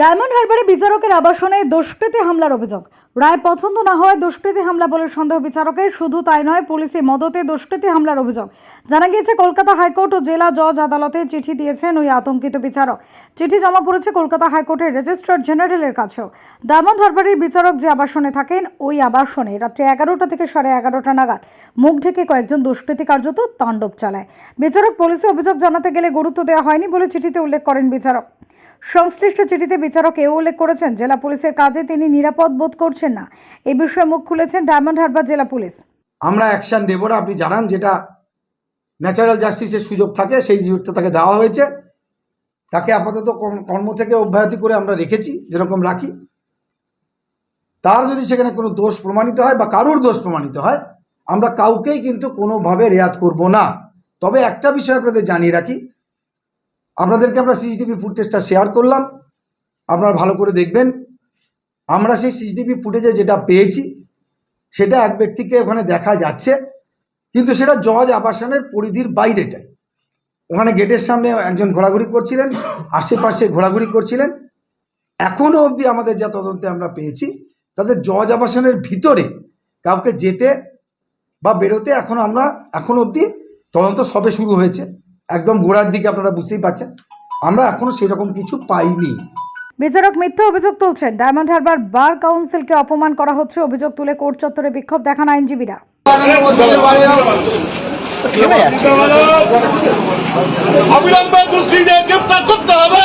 Diamond হারবারে বিচারকের আবাসনে দুষ্কৃতী হামলার অভিযোগ। রায় পছন্দ না হওয়ায় দুষ্কৃতী হামলা বলে সন্দেহ বিচারকের। শুধু তাই নয়, পুলিশি মদতে দুষ্কৃতি হামলার অভিযোগ। জানা গিয়েছে, কলকাতা হাইকোর্ট ও জেলা জজ আদালতে চিঠি দিয়েছেন ওই আতঙ্কিত বিচারক। চিঠি জমা পড়েছে কলকাতা হাইকোর্টের রেজিস্ট্রার জেনারেলের কাছেও। ডায়মন্ড হারবারের বিচারক যে আবাসনে থাকেন, ওই আবাসনে রাত্রি এগারোটা থেকে সাড়ে এগারোটা নাগাদ মুখ ঢেকে কয়েকজন দুষ্কৃতী কার্যত তাণ্ডব চালায়। বিচারক পুলিশে অভিযোগ জানাতে গেলে গুরুত্ব দেওয়া হয়নি বলে চিঠিতে উল্লেখ করেন বিচারক। সংশ্লিষ্ট চিঠিতে বিচারক এও উল্লেখ করেছেন, জেলা পুলিশের কাজে তিনি নিরাপদ বোধ করছেন না। এ বিষয়ে মুখ খুলেছেন ডায়মন্ড হারবার জেলা পুলিশ। আমরা অ্যাকশন নেব না, আপনি জানান যেটা ন্যাচারাল জাস্টিসের সুযোগ থাকে, সেই সুযোগটা তাকে দেওয়া হয়েছে। তাকে আপাতত কর্ম থেকে অব্যাহতি করে আমরা রেখেছি, যেরকম রাখি। তার যদি সেখানে কোনো দোষ প্রমাণিত হয় বা কারোর দোষ প্রমাণিত হয়, আমরা কাউকেই কিন্তু কোনোভাবে রেয়াত করব না। তবে একটা বিষয় আপনাদের জানিয়ে রাখি আপনাদেরকে আমরা সিসিটিভি ফুটেজটা শেয়ার করলাম। আপনারা ভালো করে দেখবেন। আমরা সেই সিসিটিভি ফুটেজে যেটা পেয়েছি, সেটা এক ব্যক্তিকে ওখানে দেখা যাচ্ছে, কিন্তু সেটা জজ আবাসনের পরিধির বাইরেটাই ওখানে গেটের সামনে একজন ঘোরাঘুরি করছিলেন, আশেপাশে ঘোরাঘুরি করছিলেন। এখনও অবধি আমাদের যা তদন্তে আমরা পেয়েছি, তাদের জজ আবাসনের ভিতরে কাউকে যেতে বা বেরোতে এখন আমরা, এখন অবধি তদন্ত সবে শুরু হয়েছে। একদম গোড়ার দিকে আপনারা বুঝতেই পারছেন আমরা এখনও সেরকম কিছু পাইনি। বিচারক মিথ্যা অভিযোগ তুলছেন। ডায়মন্ড হারবার বার কাউন্সিলকে অপমান করা হচ্ছে। অভিযোগ তুলে কোর্ট চত্বরে বিক্ষোভ দেখান আইনজীবীরা। অবিলম্বে দুষ্কৃতীদের গ্রেপ্তার করতে হবে।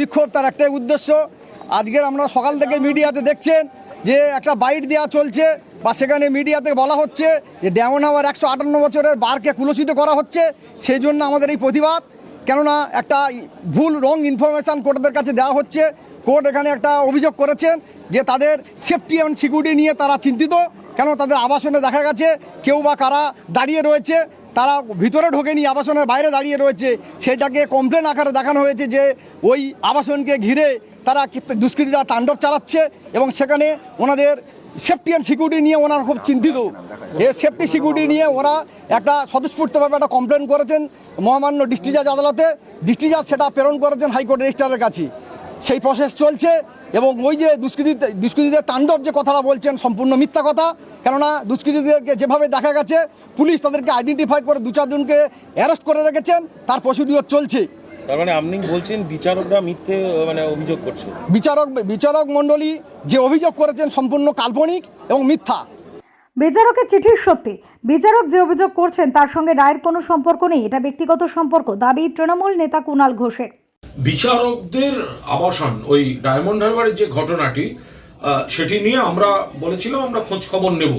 বিক্ষোভ তার একটাই উদ্দেশ্য। আজকের আমরা সকাল থেকে মিডিয়াতে দেখছেন যে একটা বাইট দেওয়া চলছে বা সেখানে মিডিয়াতে বলা হচ্ছে যে ডেমন হাওয়ার একশো আটান্ন বছরের বারকে কুলসিত করা হচ্ছে, সেই জন্য আমাদের এই প্রতিবাদ। কেননা একটা ভুল রং ইনফরমেশান কোর্টদের কাছে দেওয়া হচ্ছে। কোর্ট এখানে একটা অভিযোগ করেছেন যে তাদের সেফটি অ্যান্ড সিকিউরিটি নিয়ে তারা চিন্তিত। কেন তাদের আবাসনে দেখা গেছে, কেউ বা কারা দাঁড়িয়ে রয়েছে, তারা ভিতরে ঢোকেনি, আবাসনের বাইরে দাঁড়িয়ে রয়েছে। সেটাকে কমপ্লেন আকারে দেখানো হয়েছে যে ওই আবাসনকে ঘিরে তারা দুষ্কৃতীরা তাণ্ডব চালাচ্ছে এবং সেখানে ওনাদের সেফটি অ্যান্ড সিকিউরিটি নিয়ে ওনারা খুব চিন্তিত। এ সেফটি সিকিউরিটি নিয়ে ওরা একটা স্বতঃস্ফূর্তভাবে একটা কমপ্লেন করেছেন মহামান্য ডিস্ট্রিক্ট জাজ আদালতে। ডিস্ট্রিক্ট জাজ সেটা প্রেরণ করেছেন হাইকোর্ট রেজিস্ট্রারের কাছে। সেই প্রসেস চলছে এবং ওই যে দুষ্কৃতী দুষ্কৃতীদের তাণ্ডব যে কথাটা বলছেন সম্পূর্ণ মিথ্যা কথা। কেননা দুষ্কৃতীদেরকে যেভাবে দেখা গেছে, পুলিশ তাদেরকে আইডেন্টিফাই করে দু চারজনকে অ্যারেস্ট করে রেখেছেন, তার প্রসিডিওর চলছে। তার মানে আপনি বলছেন বিচারকরা মিথ্যে মানে অভিযোগ করছে। বিচারক বিচারক মণ্ডলী যে অভিযোগ করেছেন সম্পূর্ণ কাল্পনিক এবং মিথ্যা। বিচারকের চিঠির সত্যি। বিচারক যে অভিযোগ করছেন তার সঙ্গে রায়ের কোনো সম্পর্ক নেই এটা ব্যক্তিগত সম্পর্ক দাবি তৃণমূল নেতা কুণাল ঘোষের। বিচারকদের আবাসন ওই ডায়মন্ড হারবারের যে ঘটনাটি সেটি নিয়ে আমরা বলেছিলাম আমরা খোঁজ খবর নেব।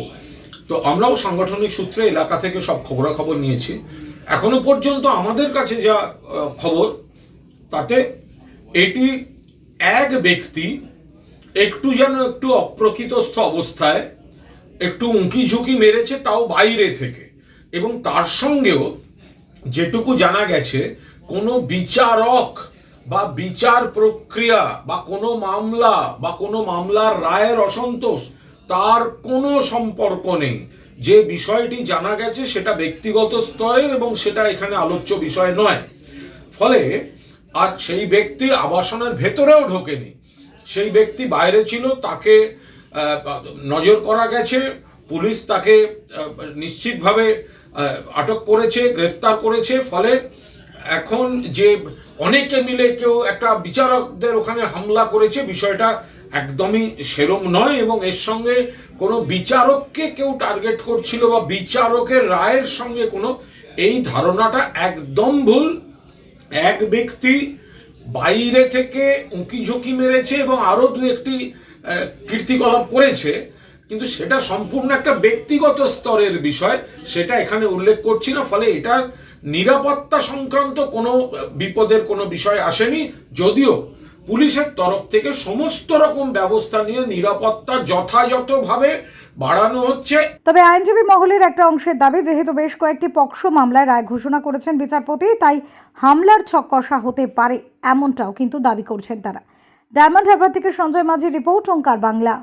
তো আমরাও সাংগঠনিক সূত্রে এলাকা থেকে সব খবরাখবর নিয়েছি। এখনও পর্যন্ত আমাদের কাছে যা খবর তাতে এটি এক ব্যক্তি একটু যেন একটু অপ্রকৃতস্থ অবস্থায় একটু উঁকি ঝুঁকি মেরেছে তাও বাইরে থেকে। এবং তার সঙ্গেও যেটুকু জানা গেছে, কোনো বিচারক বা বিচার প্রক্রিয়া বা কোনো মামলা বা কোনো মামলার রায়ের অসন্তোষ তার কোনো সম্পর্ক নেই। যে বিষয়টি জানা গেছে সেটা ব্যক্তিগত স্তরের এবং সেটা এখানে আলোচ্য বিষয় নয়। ফলে আর সেই ব্যক্তি আবাসনের ভেতরেও ঢোকেনি। সেই ব্যক্তি বাইরে ছিল, তাকে নজর করা গেছে, পুলিশ তাকে নিশ্চিতভাবে আটক করেছে, গ্রেফতার করেছে, ফলে এখন যে অনেকে মিলে কেউ একটা বিচারকদের ওখানে হামলা করেছে, বিষয়টা একদমই সেরম নয় এবং এর সঙ্গে কোনো বিচারককে কেউ টার্গেট করছিল বা বিচারকের রায়ের সঙ্গে কোনো, এই ধারণাটা একদম ভুল। এক ব্যক্তি বাইরে থেকে উঁকি ঝুঁকি মেরেছে এবং আরও দু একটি কীর্তিকলাপ করেছে, কিন্তু সেটা সম্পূর্ণ একটা ব্যক্তিগত স্তরের বিষয়, সেটা এখানে উল্লেখ করছি না, ফলে এটা নিরাপত্তা সংক্রান্ত কোনো বিপদের কোনো বিষয় আসেনি, যদিও পুলিশের তরফ থেকে সমস্ত রকম ব্যবস্থা নিয়ে নিরাপত্তা যথাযথভাবে বাড়ানো হচ্ছে। তবে আইনজীবী মহলের একটা অংশের দাবি, যেহেতু বেশ কয়েকটি পক্ষ মামলায় রায় ঘোষণা করেছেন বিচারপতি, তাই হামলার ছক কষা হতে পারে এমনটাও কিন্তু দাবি করছেন তারা। ডায়মন্ড হারবার থেকে সঞ্জয় মাঝি রিপোর্ট, ওঙ্কার বাংলা।